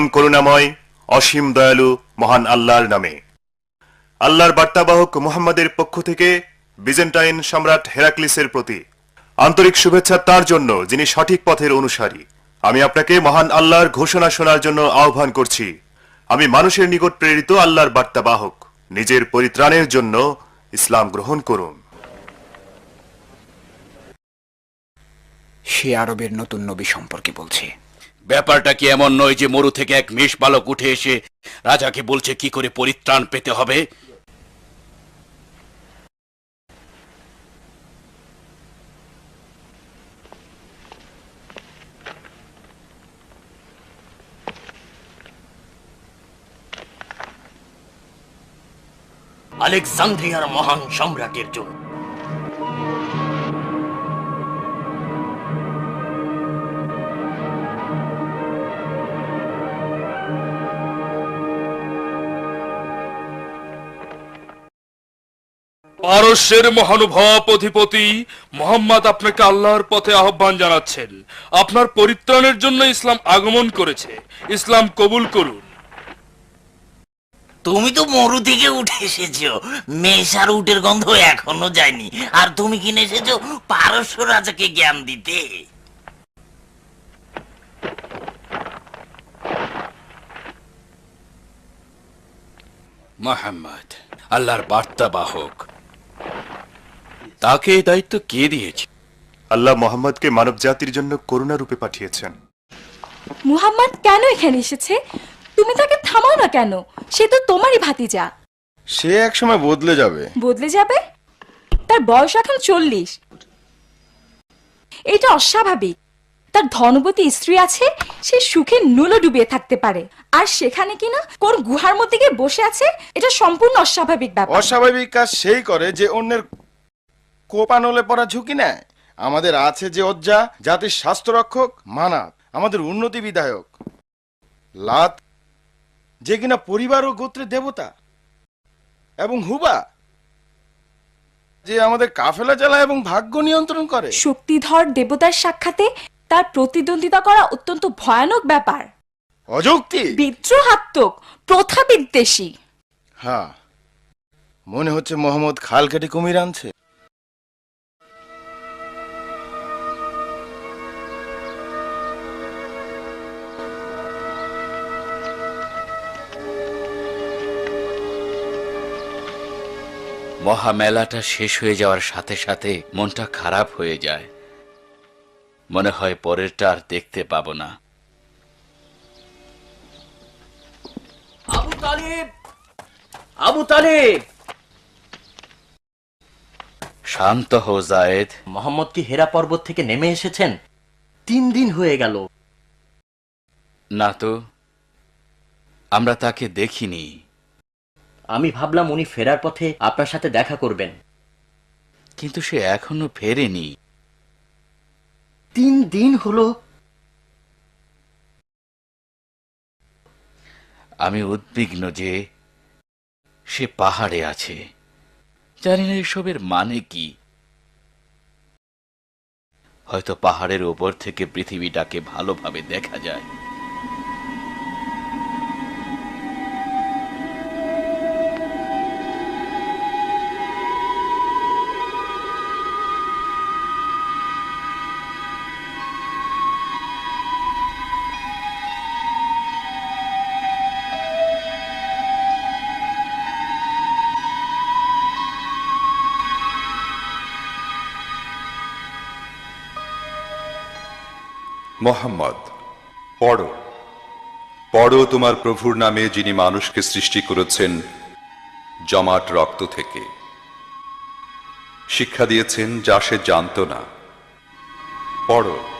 পরম করুণাময়, অসীম দয়ালু, মহান আল্লাহর নামে। আল্লাহর বার্তাবাহক মুহাম্মাদের পক্ষ থেকে বিজেন্টাইন সম্রাট হেরাক্লিসের প্রতি আন্তরিক শুভেচ্ছা তার জন্য যিনি সঠিক পথের অনুসারী। আমি আপনাকে মহান আল্লাহর ঘোষণা শোনার জন্য আহ্বান করছি। আমি মানুষের নিকট প্রেরিত আল্লাহর বার্তাবাহক। নিজের পরিত্রাণের জন্য ইসলাম গ্রহণ করুন। সে আরবের নতুন নবী সম্পর্কে বলছে। ব্যাপারটা কি এমন নয় যে মরু থেকে এক মেষ বালক উঠে এসে রাজাকে বলছে কি করে পরিত্রাণ পেতে হবে? আলেকজান্দ্রিয়ার মহান সম্রাটের জন্য। পারস্যের মহানুভব অধিপতি মোহাম্মদ আপনাকে আল্লাহর পথে আহ্বান জানাচ্ছেন। আপনার পরিত্রাণের জন্য ইসলাম আগমন করেছে। ইসলাম কবুল করুন। তুমি তো মরু থেকে উঠে এসেছ। মেষ আর উটের গন্ধ এখনও যায়নি। আর তুমি কিনে এসেছ পারস্য রাজাকে জ্ঞান দিতে। মোহাম্মদ আল্লাহর বার্তা বাহক। তাকে এই দায়িত্ব কে দিয়েছে? আল্লাহ মোহাম্মদকে মানব জাতির জন্য করুণা রূপে পাঠিয়েছেন। মুহাম্মদ কেন এখানে এসেছে? তুমি তাকে থামাও না কেন? সে তো তোমারই ভাতিজা। সে একসময় বদলে যাবে। বদলে যাবে? তার বয়স এখন চল্লিশ। এটা অস্বাভাবিক। তার ধনবতী স্ত্রী আছে সে সুখে নুলো ডুবিয়ে থাকতে পারে। আর সেখানে কিনা কোন গুহার মধ্যে গিয়ে বসে আছে এটা সম্পূর্ণ অস্বাভাবিক ব্যাপার। অস্বাভাবিক কাজ সেই করে যে অন্যের কোপানলে পড়া ঝুঁকি নেয়। আমাদের আছে যে অজ্জা জাতির স্বাস্থ্য রক্ষক মানাত আমাদের উন্নতি বিধায়ক। লাত যে কিনা পরিবার ও গোত্রের দেবতা। এবং হুবা যে আমাদের কাফেলা চালায় এবং ভাগ্য নিয়ন্ত্রণ করে। শক্তিধর দেবতার সাক্ষাতে তার প্রতিদ্বন্দ্বিতা করা অত্যন্ত ভয়ানক ব্যাপার। অযৌক্তি। বিদ্রোহাত্মক প্রথা বিদ্বেষী হ্যাঁ মনে হচ্ছে মোহাম্মদ খাল কেটে কুমির আনছে। মহামেলাটা শেষ হয়ে যাওয়ার সাথে সাথে মনটা খারাপ হয়ে যায়। মনে হয় পরেরটা আর দেখতে পাব না। আবু তালিব! আবু তালিব! শান্ত হো জায়েদ। মোহাম্মদ কি হেরা পর্বত থেকে নেমে এসেছেন? তিন দিন হয়ে গেল। না তো আমরা তাকে দেখিনি। আমি ভাবলাম উনি ফেরার পথে আপনার সাথে দেখা করবেন। কিন্তু সে এখনও ফেরেনি। তিন দিন হলো। আমি উদ্বিগ্ন যে সে পাহাড়ে আছে। জানি না এসবের মানে কি। হয়তো পাহাড়ের ওপর থেকে পৃথিবীটাকে ভালোভাবে দেখা যায়। মোহাম্মদ, পড়ো। পড়ো তোমার প্রভুর নামে যিনি মানুষকে সৃষ্টি করেছেন জমাট রক্ত থেকে। শিক্ষা দিয়েছেন যা সে জানত না। পড়ো।